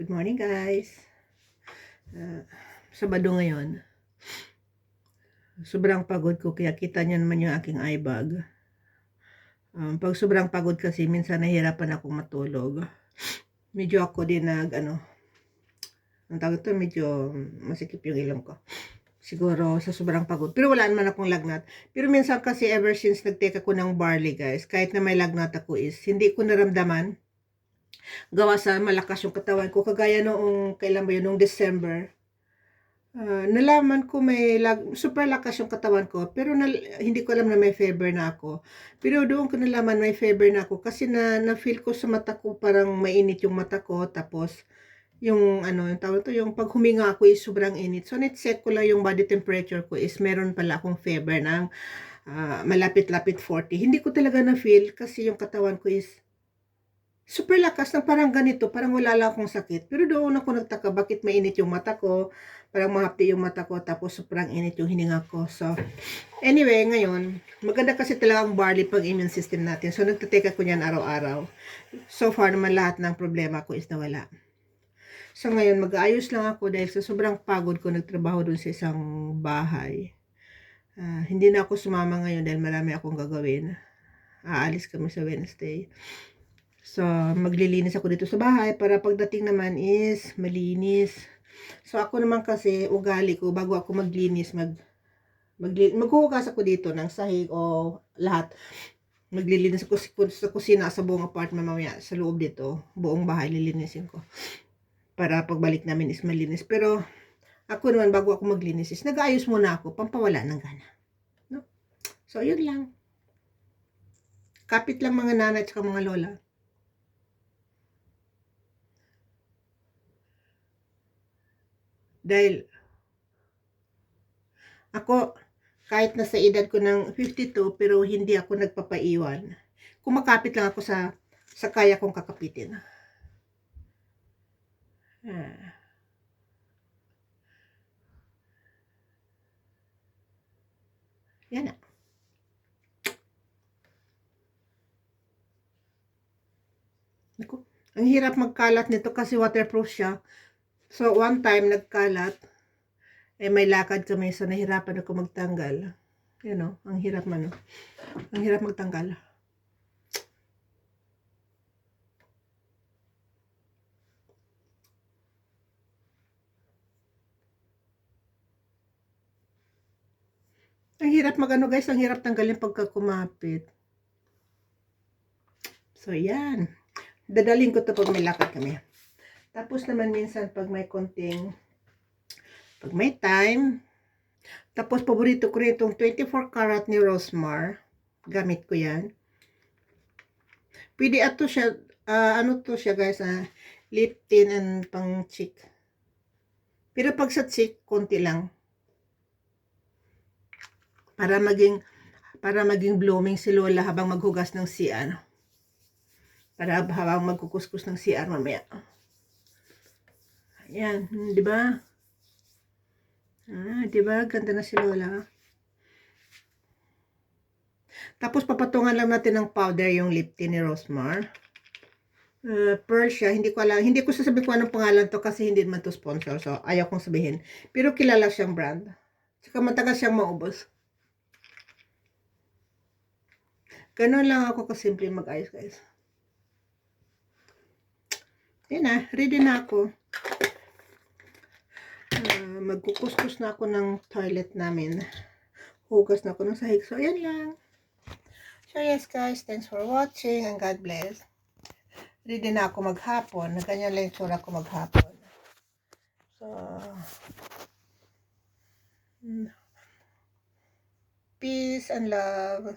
Good morning guys. Uh, Sabado ngayon. Sobrang pagod ko kaya kita niyo naman yung aking eye bag. Um, pag sobrang pagod kasi minsan nahihirapan akong matulog. Medyo ako din nag ano. Ang tawag ito medyo masikip yung ilong ko. Siguro sa sobrang pagod. Pero wala naman akong lagnat. Pero minsan kasi ever since nag-take ako ng barley guys, kahit na may lagnat ako is, hindi ko naramdaman gawa sa malakas yung katawan ko. Kagaya noong, kailan ba yun, noong December. Ah, nalaman ko may lag, super lakas yung katawan ko, pero nal, hindi ko alam na may fever na ako. Pero doon ko nalaman may fever na ako kasi na, na-feel ko sa mata ko parang mainit yung mata ko. Tapos, yung ano, yung tawag to, yung pag huminga ako is sobrang init. So, net-check ko lang yung body temperature ko is meron pala akong fever ng ah, malapit-lapit 40. Hindi ko talaga na-feel kasi yung katawan ko is super lakas ng parang ganito, parang wala lang akong sakit. Pero doon ako nagtaka, bakit mainit yung mata ko, parang mahapdi yung mata ko, tapos sobrang init yung hininga ko. So, anyway, ngayon, maganda kasi talaga ang barley pag immune system natin. So, nagtatake ako niyan araw-araw. So far naman lahat ng problema ko is nawala. So, ngayon, mag-aayos lang ako dahil sa sobrang pagod ko nagtrabaho doon sa isang bahay. Ah, hindi na ako sumama ngayon dahil marami akong gagawin. Aalis kami sa Wednesday. So, maglilinis ako dito sa bahay para pagdating naman is malinis. So, ako naman kasi ugali ko bago ako maglinis, mag magli, maghuhugas ako dito ng sahig o lahat. Maglilinis ako sa- kusina sa buong apartment mamaya sa loob dito. Buong bahay lilinisin ko. Para pagbalik namin is malinis. Pero, ako naman bago ako maglinis is nag-aayos muna ako pampawala ng gana. No? So, yun lang. Kapit lang mga nanay at mga lola. Dahil ako, kahit nasa edad ko ng 52, pero hindi ako nagpapaiwan. Kumakapit lang ako sa sa kaya kong kakapitin. Ah. Yan na. Ang hirap magkalat nito kasi waterproof siya. So, one time nagkalat, eh may lakad kami, so nahirapan ako magtanggal. You know, ang hirap man. no? Ang hirap magtanggal. Ang hirap magano guys, ang hirap tanggalin pagka kumapit. So, yan. Dadalhin ko to pag may lakad kami. Tapos naman minsan pag may konting pag may time. Tapos paborito ko rin itong 24 karat ni Rosmar. Gamit ko yan. Pwede ato siya, ah, ano to siya guys, ah, lip tint and pang cheek. Pero pag sa cheek, konti lang. Para maging, para maging blooming si Lola habang maghugas ng CR. Para habang magkukuskus ng CR mamaya. Hmm, di ba? Ah, di ba? Ganda na si Lola. Tapos papatungan lang natin ng powder yung lip tint ni Rosmar. Uh, Pearl siya, hindi ko alam, hindi ko sasabihin kung anong pangalan to kasi hindi naman to sponsor, so ayaw kong sabihin. Pero kilala siyang brand. Tsaka matagal siyang maubos. Ganun lang ako kasimple mag-ayos, guys. Yan na, ready na ako. Magkukuskus na ako ng toilet namin. Hugas na ako ng sahig. So, yan lang. So, yes guys, thanks for watching and God bless. Ready na ako maghapon. Ganyan lang yung ko maghapon. So, mm, peace and love.